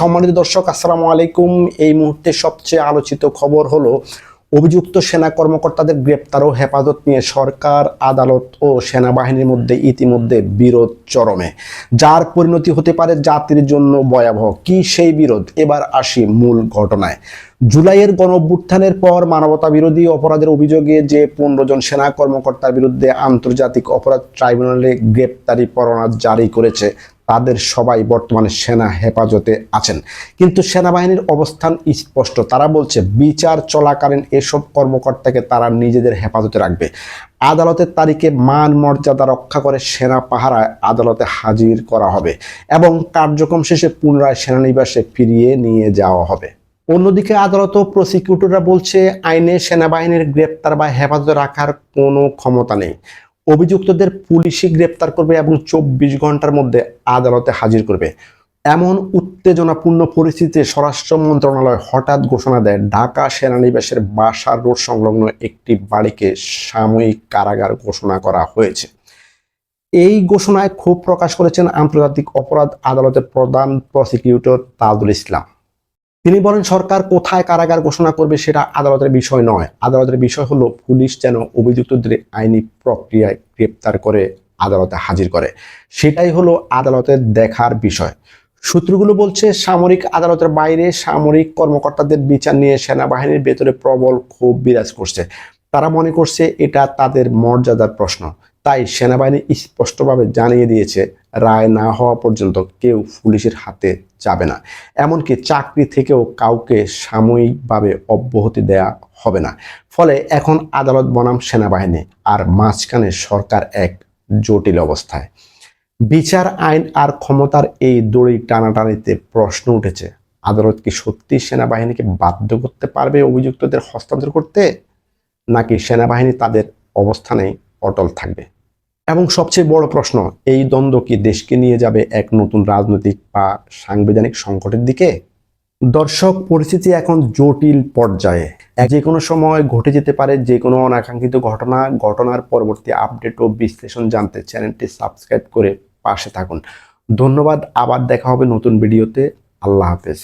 সম্মানিত দর্শক, আসসালামু আলাইকুম। এই মুহূর্তে সবচেয়ে আলোচিত খবর হলো, অভিযুক্ত সেনা কর্মকর্তাদের গ্রেপ্তার ও হেফাজত নিয়ে সরকার, আদালত ও সেনাবাহিনীর মধ্যে ইতিমধ্যে বিরোধ চরমে। যার পরিণতি হতে পারে জাতির জন্য ভয়াবহ। কি সেই বিরোধ? এবার আসি মূল ঘটনায়। জুলাইয়ের গণ অভ্যুত্থানের পর মানবতা বিরোধী অপরাধের অভিযোগে যে পনেরো জন সেনা কর্মকর্তার বিরুদ্ধে আন্তর্জাতিক অপরাধ ট্রাইব্যুনালে গ্রেপ্তারি পরোয়ানা জারি করেছে তাদের সবাই বর্তমানে সেনা হেফাজতে আছেন। কিন্তু সেনাবাহিনীর অবস্থান স্পষ্ট। তারা বলছে, বিচার চলাকালীন এসব কর্মকর্তাকে তারা নিজেদের হেফাজতে রাখবে। আদালতের তারিখে মান মর্যাদা রক্ষা করে সেনা পাহারায় আদালতে হাজির করা হবে এবং কার্যক্রম শেষে পুনরায় সেনানিবাসে ফিরিয়ে নিয়ে যাওয়া হবে। অন্যদিকে আদালত ও প্রসিকিউটররা বলছে, আইনে সেনাবাহিনীর গ্রেপ্তার বা হেফাজতে রাখার কোনো ক্ষমতা নেই। অভিযুক্তদের পুলিশই গ্রেপ্তার করবে এবং চব্বিশ ঘণ্টার মধ্যে আদালতে হাজির করবে। এমন উত্তেজনাপূর্ণ পরিস্থিতিতে স্বরাষ্ট্র মন্ত্রণালয় হঠাৎ ঘোষণা দেয়, ঢাকা সেনানিবাসের বাসার রোড সংলগ্ন একটি বাড়িকে সাময়িক কারাগার ঘোষণা করা হয়েছে। এই ঘোষণায় ক্ষোভ প্রকাশ করেছেন আন্তর্জাতিক অপরাধ আদালতের প্রধান প্রসিকিউটর তাজুল ইসলাম। তিনি বলেন, সরকার কোথায় কারাগার ঘোষণা করবে সেটা আদালতের বিষয় নয়। আদালতের বিষয় হলো, পুলিশ যেন অভিযুক্তদের আইনি প্রক্রিয়ায় গ্রেপ্তার করে আদালতে হাজির করে। সেটাই হলো আদালতের দেখার বিষয়। সূত্রগুলো বলছে, সামরিক আদালতের বাইরে সামরিক কর্মকর্তাদের বিচার নিয়ে সেনাবাহিনীর ভেতরে প্রবল ক্ষোভ বিরাজ করছে। তারা মনে করছে, এটা তাদের মর্যাদার প্রশ্ন। তাই সেনাবাহিনী স্পষ্টভাবে জানিয়ে দিয়েছে রায় না হওয়া পর্যন্ত কেউ পুলিশের হাতে যাবে না। এমনকি চাকরি থেকেও কাউকে সাময়িকভাবে অব্যাহতি দেয়া হবে না। ফলে এখন আদালত বনাম সেনাবাহিনী আর মাঝখানে সরকার এক জটিল অবস্থায়। বিচার আইন আর ক্ষমতার এই দড়ি টানাটানিতে প্রশ্ন উঠেছে, আদালত কি সত্যি সেনাবাহিনীকে বাধ্য করতে পারবে অভিযুক্তদের হস্তান্তর করতে? নাকি সেনাবাহিনী তাদের অবস্থানেই অটল থাকবে? এবং সবচেয়ে বড় প্রশ্ন, এই দ্বন্দ্ব কি দেশকে নিয়ে যাবে এক নতুন রাজনৈতিক বা সাংবিধানিক সংকটের দিকে? দর্শক, পরিস্থিতি এখন জটিল পর্যায়ে। যে কোনো সময় ঘটে যেতে পারে যে কোনো অনাকাঙ্ক্ষিত ঘটনা। ঘটনার পরবর্তী আপডেট ও বিশ্লেষণ জানতে চ্যানেলটি সাবস্ক্রাইব করে পাশে থাকুন। ধন্যবাদ, আবার দেখা হবে নতুন ভিডিওতে। আল্লাহ হাফেজ।